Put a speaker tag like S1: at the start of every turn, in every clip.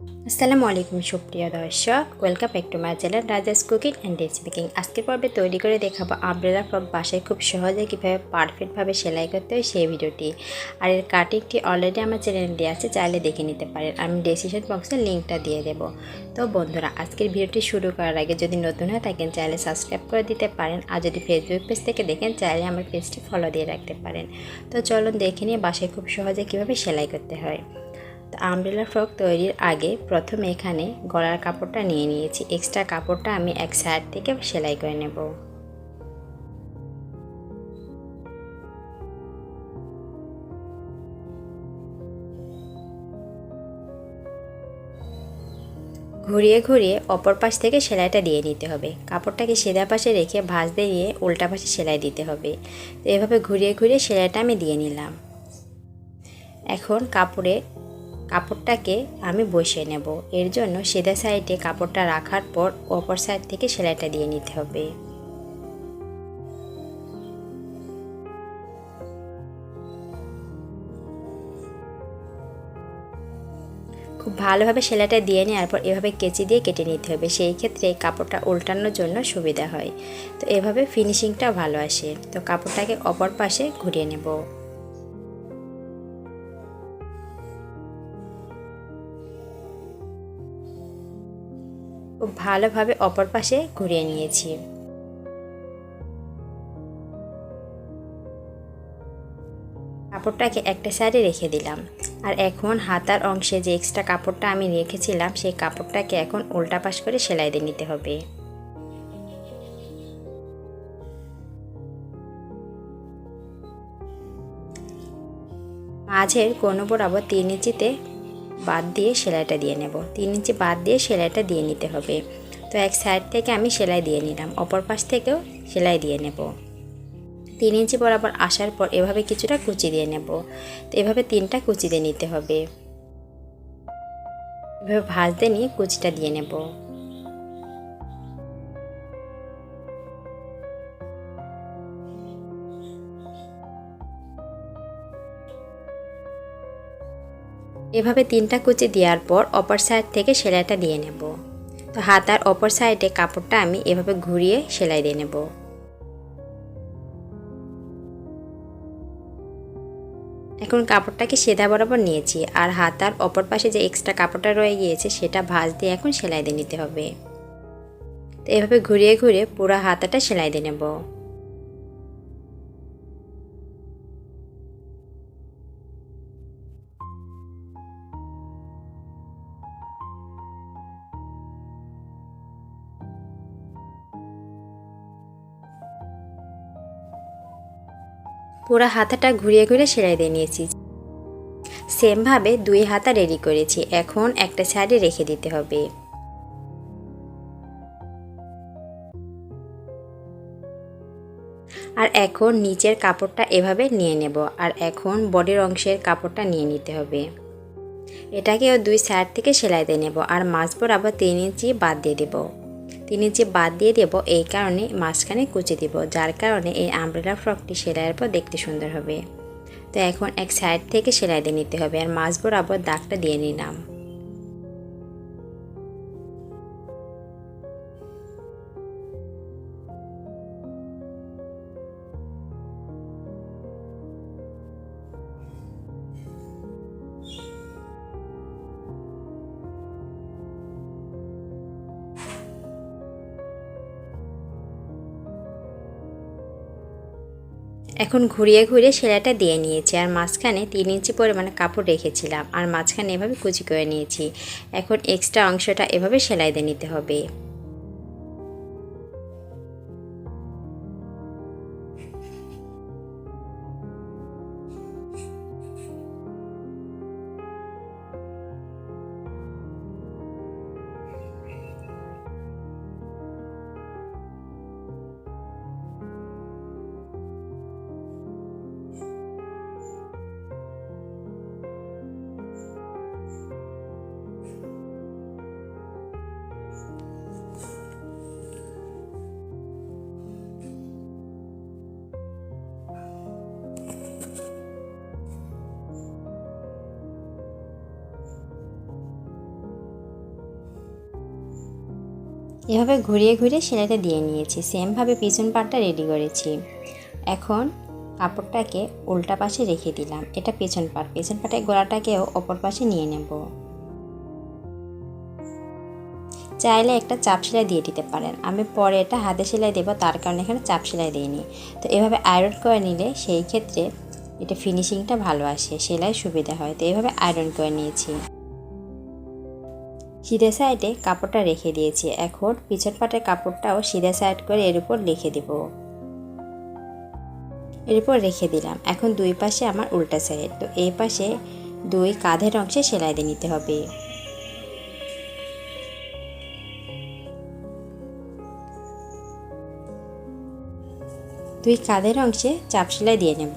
S1: আসসালামু আলাইকুম, সুপ্রিয় দর্শক। Welcome back to my channel Raja's cooking and recipe king আজকের পর্বে তৈরি করে দেখাবো আমব্রেলা ফ্রক বাসায় খুব সহজে কীভাবে পারফেক্টভাবে সেলাই করতে হয় সেই ভিডিওটি। আর এর কাটিংটি অলরেডি আমার চ্যানেলে দেওয়া আছে, চাইলে দেখে নিতে পারেন। আমি ডেসিশন বক্সে লিঙ্কটা দিয়ে দেবো। তো বন্ধুরা, আজকের ভিডিওটি শুরু করার আগে যদি নতুন হয়ে থাকেন চাইলে সাবস্ক্রাইব করে দিতে পারেন। আর যদি ফেসবুক পেজ থেকে দেখেন, চাইলে আমার পেজটি ফলো দিয়ে রাখতে পারেন। তো চলুন দেখে নিয়ে বাসায় খুব সহজে কীভাবে সেলাই করতে হয়। তো আমব্রেলা ফ্রক তৈরির আগে প্রথমে এখানে গলার কাপড়টা নিয়ে নিয়েছি। এক্সট্রা কাপড়টা আমি এক সাইড থেকে সেলাই করে নেব। ঘুরিয়ে ঘুরিয়ে অপর পাশ থেকে সেলাইটা দিয়ে নিতে হবে। কাপড়টাকে সেদা পাশে রেখে ভাঁজ দিয়ে উল্টা পাশে সেলাই দিতে হবে। তো এভাবে ঘুরিয়ে ঘুরিয়ে সেলাইটা আমি দিয়ে নিলাম। এখন কাপড়ে কাপড়টাকে আমি বসিয়ে নেব। এর জন্য সেদা সাইডে কাপড়টা রাখার পর অপর সাইড থেকে সেলাইটা দিয়ে নিতে হবে। খুব ভালোভাবে সেলাইটা দিয়ে নেওয়ার পর এভাবে কেচি দিয়ে কেটে নিতে হবে। সেই ক্ষেত্রে কাপড়টা উল্টানোর জন্য সুবিধা হয়। তো এভাবে ফিনিশিংটা ভালো আসে। তো কাপড়টাকে অপর পাশে ঘুরিয়ে নেব। ভালোভাবে অপর পাশে ঘুরিয়ে নিয়েছি। কাপড়টাকে একটা সাইডে রেখে দিলাম। আর এখন হাতার অংশে যে এক্সট্রা কাপড়টা আমি রেখেছিলাম, সেই কাপড়টাকে এখন উল্টা পাশ করে সেলাই দিয়ে নিতে হবে। মাঝের কোনো বরাবর তিন ইঞ্চিতে বাদ দিয়ে সেলাইটা দিয়ে নেব। তিন ইঞ্চি বাদ দিয়ে সেলাইটা দিয়ে নিতে হবে। তো এক সাইড থেকে আমি সেলাই দিয়ে নিলাম। অপর পাশ থেকেও সেলাই দিয়ে নেব। তিন ইঞ্চি বরাবর আসার পর এভাবে কিছুটা কুচি দিয়ে নেব। তো এভাবে তিনটা কুচি দিয়ে নিতে হবে। এভাবে ভাজতে নিয়ে কুচিটা দিয়ে নেব। এভাবে তিনটা কুচি দেওয়ার পর অপর সাইড থেকে সেলাইটা দিয়ে নেব। তো হাতার অপর সাইডে কাপড়টা আমি এভাবে ঘুরিয়ে সেলাই দিয়ে নেব। এখন কাপড়টাকে সেদা বরাবর নিয়েছি আর হাতার অপর পাশে যে এক্সট্রা কাপড়টা রয়ে গিয়েছে সেটা ভাঁজ দিয়ে এখন সেলাই দিয়ে নিতে হবে। তো এভাবে ঘুরিয়ে ঘুরিয়ে পুরো হাতাটা সেলাই দিয়ে নেব। পুরো হাতাটা ঘুরিয়ে ঘুরে সেলাই দিয়ে নিয়েছি। সেমভাবে দুই হাতা রেডি করেছি। এখন একটা সাইডে রেখে দিতে হবে। আর এখন নিচের কাপড়টা এভাবে নিয়ে নেব। আর এখন বডির অংশের কাপড়টা নিয়ে নিতে হবে। এটাকেও দুই সাইড থেকে সেলাই দিয়ে নেব। আর মাছ আবার তিন ইঞ্চি বাদ দিয়ে দেবো। তিন যে বাদ দিয়ে দেব, এই কারণে মাঝখানে কুচি দিব, যার কারণে এই আমব্রেলা ফ্রকটি সেলাইয়ের পর দেখতে সুন্দর হবে। তো এখন এক সাইড থেকে সেলাই দিয়ে নিতে হবে, আর মাছ বরাবর দাগটা দিয়ে নিলাম। এখন ঘুরিয়ে ঘুরিয়ে সেলাইটা দিয়ে নিয়েছি আর মাঝখানে তিন ইঞ্চি পরিমাণে কাপড় রেখেছিলাম আর মাঝখানে এভাবে কুচি করে নিয়েছি। এখন এক্সট্রা অংশটা এভাবে সেলাই দিয়ে নিতে হবে। এভাবে ঘুরিয়ে ঘুরিয়ে সেলাইটা দিয়ে নিয়েছি। সেমভাবে পিছন পাটটা রেডি করেছি। এখন কাপড়টাকে উল্টা পাশে রেখে দিলাম। এটা পেছন পাট। পেছন পাটের গোড়াটাকেও অপর পাশে নিয়ে নেব। চাইলে একটা চাপ সেলাই দিয়ে দিতে পারেন। আমি পরে এটা হাতে সেলাই দেবো, তার কারণে এখানে চাপ সেলাই দিইনি। তো এভাবে আয়রন করে নিলে সেই ক্ষেত্রে এটা ফিনিশিংটা ভালো আসে, সেলাই সুবিধা হয়। তো এইভাবে আয়রন করে নিয়েছি। সিধে সাইডে কাপড়টা রেখে দিয়েছি। এখন পিছন পাটের কাপড়টাও সিধে সাইড করে এর উপর লিখে দিব। এর উপর রেখে দিলাম। এখন দুই পাশে আমার উল্টা সাইড। তো এই পাশে দুই কাঁধের অংশে সেলাই দিয়ে নিতে হবে। দুই কাঁধের অংশে চাপ সেলাই দিয়ে নেব।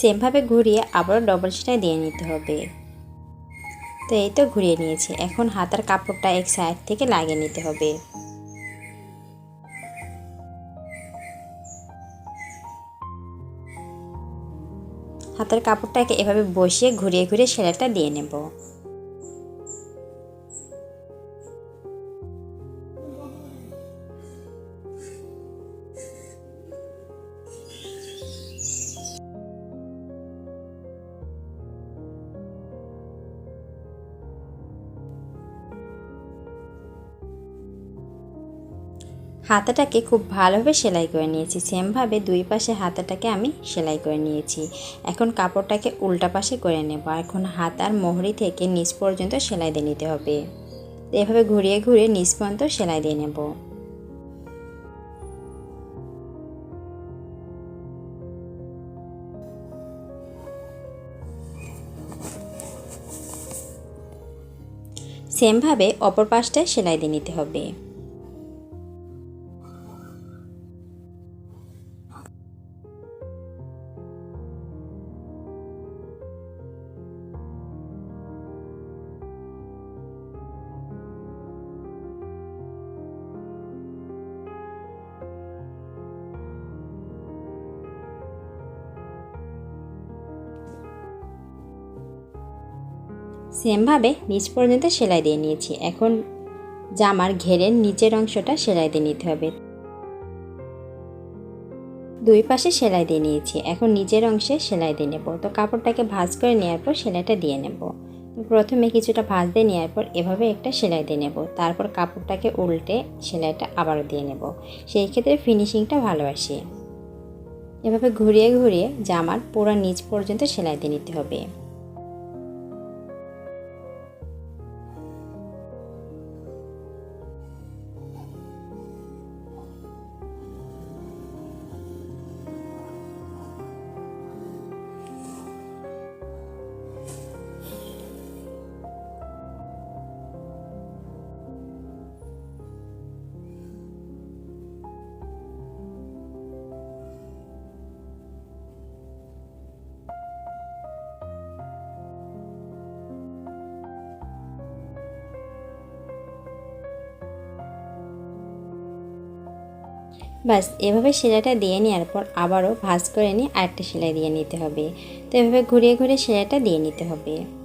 S1: সেমভাবে ঘুরিয়ে আবারও ডবল সেলাই দিয়ে নিতে হবে। তো এই তো ঘুরিয়ে নিয়েছি। এখন হাতার কাপড়টা এক সাইড থেকে লাগিয়ে নিতে হবে। হাতের কাপড়টাকে এভাবে বসিয়ে ঘুরিয়ে ঘুরিয়ে সেলাইটা দিয়ে নেব। হাতাটাকে খুব ভালোভাবে সেলাই করে নিয়েছি। সেমভাবে দুই পাশে হাতাটাকে আমি সেলাই করে নিয়েছি। এখন কাপড়টাকে উল্টা পাশে করে নেব। এখন হাতার মোহরি থেকে নিচ পর্যন্ত সেলাই দিয়ে নিতে হবে। এভাবে ঘুরিয়ে ঘুরিয়ে নিচ পর্যন্ত সেলাই দিয়ে নেব। সেমভাবে অপর পাশটায় সেলাই দিয়ে নিতে হবে। সেমভাবে নিচ পর্যন্ত সেলাই দিয়ে নিয়েছি। এখন জামার ঘেরের নিচের অংশটা সেলাই দিয়ে নিতে হবে। দুই পাশে সেলাই দিয়ে নিয়েছি। এখন নিচের অংশে সেলাই দিয়ে নেব। তো কাপড়টাকে ভাঁজ করে নেওয়ার পর সেলাইটা দিয়ে নেব। প্রথমে কিছুটা ভাঁজ দিয়ে নেওয়ার পর এভাবে একটা সেলাই দিয়ে নেব। তারপর কাপড়টাকে উল্টে সেলাইটা আবারও দিয়ে নেব। সেই ক্ষেত্রে ফিনিশিংটা ভালো আসে। এভাবে ঘুরিয়ে ঘুরিয়ে জামার পুরো নিচ পর্যন্ত সেলাই দিয়ে নিতে হবে। বাস, এভাবে সেলাইটা দিয়ে নেওয়ার পর আবারও ভাঁজ করে নিয়ে আরেকটা সেলাই দিয়ে নিতে হবে। তো এভাবে ঘুরিয়ে ঘুরিয়ে সেলাইটা দিয়ে নিতে হবে।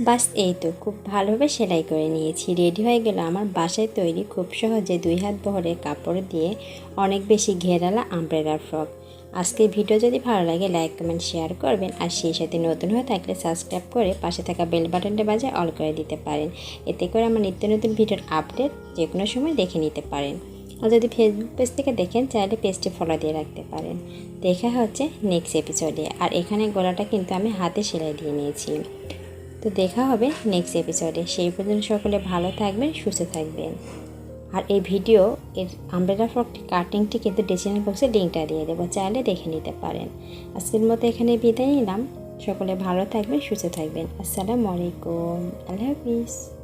S1: বাস, এই তো, খুব ভালোভাবে সেলাই করে নিয়েছি। রেডি হয়ে গেল আমার বাসায় তৈরি খুব সহজে দুই হাত বহরের কাপড় দিয়ে অনেক বেশি ঘেরালা আমব্রেলার ফ্রক। আজকের ভিডিও যদি ভালো লাগে, লাইক, কমেন্ট, শেয়ার করবেন। আর সেই সাথে নতুন হয়ে থাকলে সাবস্ক্রাইব করে পাশে থাকা বেল বাটনটা বাজায় অল করে দিতে পারেন। এতে করে আমার নিত্য নতুন ভিডিওর আপডেট যে কোনো সময় দেখে নিতে পারেন। আর যদি ফেসবুক পেজ থেকে দেখেন, চাইলে পেজটি ফলো দিয়ে রাখতে পারেন। দেখা হচ্ছে নেক্সট এপিসোডে আর এখানে গলাটা কিন্তু আমি হাতে সেলাই দিয়ে নিয়েছি। তো দেখা হবে নেক্সট এপিসোডে সেই পর্যন্ত সকলে ভালো থাকবেন, সুস্থ থাকবেন। আর এই ভিডিও এর আমব্রেলা ফ্রকটি কাটিংটি কিন্তু ডিসক্রিপশন বক্সে লিঙ্কটা দিয়ে দেবো, চাইলে দেখে নিতে পারেন। আজকের মতো এখানে বিদায় নিলাম। সকলে ভালো থাকবেন, সুস্থ থাকবেন। আসসালামু আলাইকুম। আল্লাহ হাফিজ।